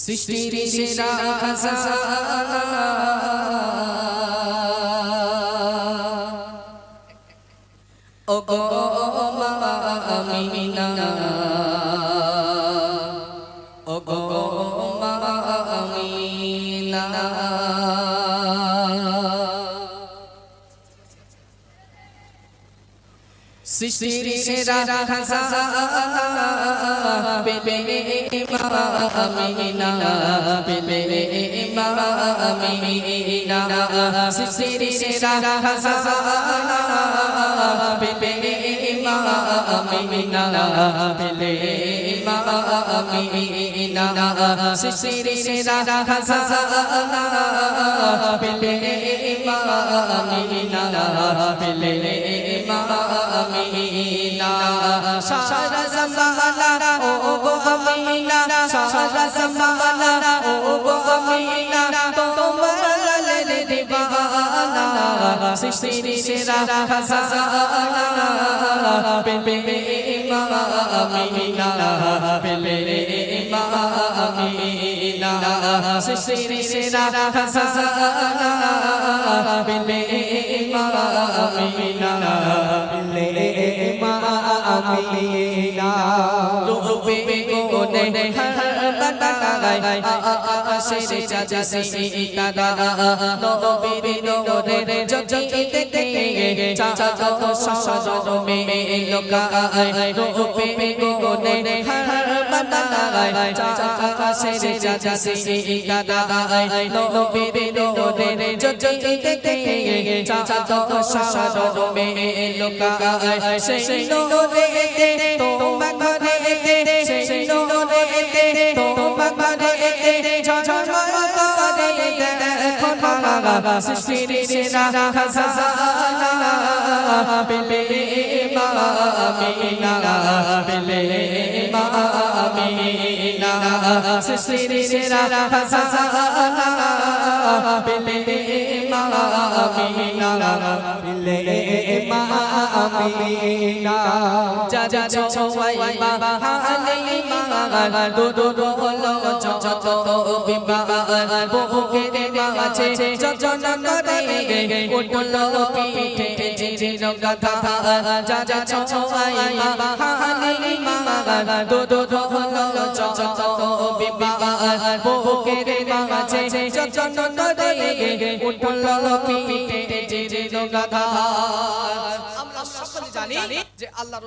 সৃষ্টির সেরা ও গো মা আমিনা। সৃষ্টির সেরা খাজানা পেলে মা আমিনা পেলে মা আমিনা সৃষ্টির সেরা খাজানা পেলে মা আমিনা পেলে মা আমিনা সৃষ্টির সেরা খাজানা পেলে মা আমিনা পেলে মা আমিনা সারা জমানা, ও গো আমিনা সারা জমানা, ও গো আমিনা তোমার লালের দিবানা, সৃষ্টির সেরা খাজানা, পেলে মা আমিনা পেলে মা আমিনা সৃষ্টির সেরা খাজানা। আমিনা রূপে কোনে হারাই আকাশে চাঁদ সিতারা নবীর নূরে জ্যোতি দেখে চাঁদ সজল মে লোকায় রূপে কোনে হারাই আকাশে চাঁদ সিতারা নবীর নূরে জ্যোতি দেখে চাঁদ সজল মে লোকায় সেই নূরেতে তোমার ঘরেতে সৃষ্টির সেরা খাজানা পেলে মা আমিনা পেলে মা আমিনা সৃষ্টির সেরা খাজানা যা যা ছোয়াই মা হালি মা দো দো যজন করে উঠল পিঠে যে আল্লাহ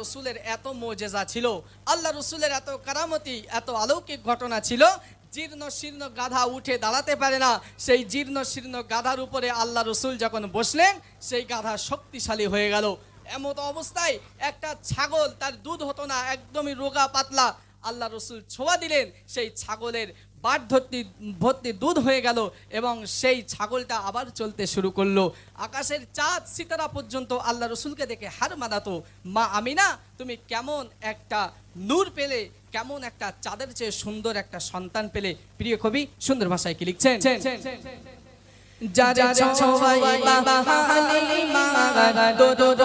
জীর্ণ শীর্ণ গাধা উঠে দাঁড়াতে পারে না। সেই জীর্ণ শীর্ণ গাধার উপরে আল্লাহ রসুল যখন বসলেন, সেই গাধা শক্তিশালী হয়ে গেল। এমত অবস্থায় একটা ছাগল তার দুধ হতো না, একদমই রোগা পাতলা। আল্লাহ রসুল ছোঁয়া দিলেন সেই ছাগলের বাট ভর্তি ভর্তি দুধ হয়ে গেল এবং সেই ছাগলটা আবার চলতে শুরু করল। আকাশের চাঁদ সিতারা পর্যন্ত আল্লাহ রসুলকে দেখে হার মানাতো মা আমিনা তুমি কেমন একটা নূর পেলে কেমন একটা চাঁদের চেয়ে সুন্দর একটা সন্তান পেলে। প্রিয় কবি সুন্দর ভাষায় কি লিখছেন? যা যা ছোয়াই মা হালি মা দো দো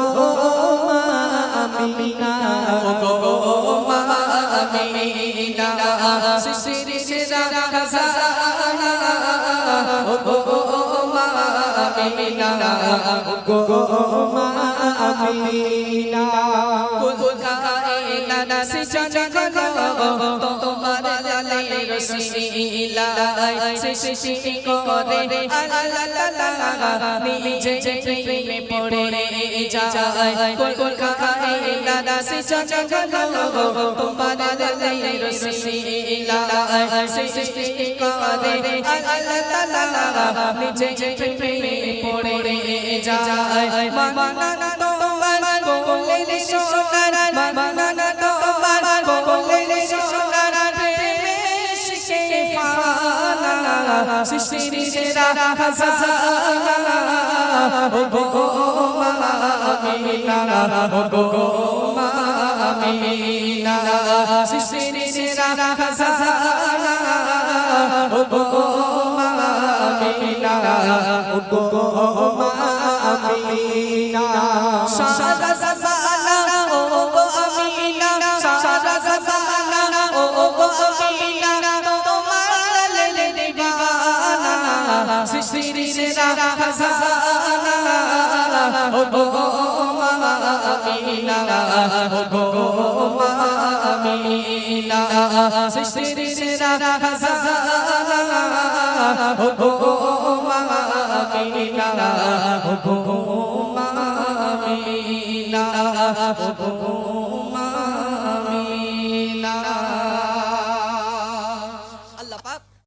আমিনা গো মা আমিনা সৃষ্টির সেরা খাজানা গো মা আমিনা গো মা আমিনা কুল কায়নাত সৃজন করো তোমার লালে সৃষ্টি করে আল্লাহ নিজে প্রেমে পড়ে যায় কুল কায়নাত সৃজন করো তোমার লালে রসিলা সৃষ্টি করে আল্লাহ নিজে প্রেমে পড়ে যায় মানা সৃষ্টির সেরা খাজানা ও গো মা আমিনা ও গো মা আমিনা সৃষ্টির সেরা খাজানা খাজানা ও গো মা আমিনা ও গো মা আমিনা সৃষ্টির সেরা খাজানা ও গো মা আমিনা ও গো মা আমিনা ও গো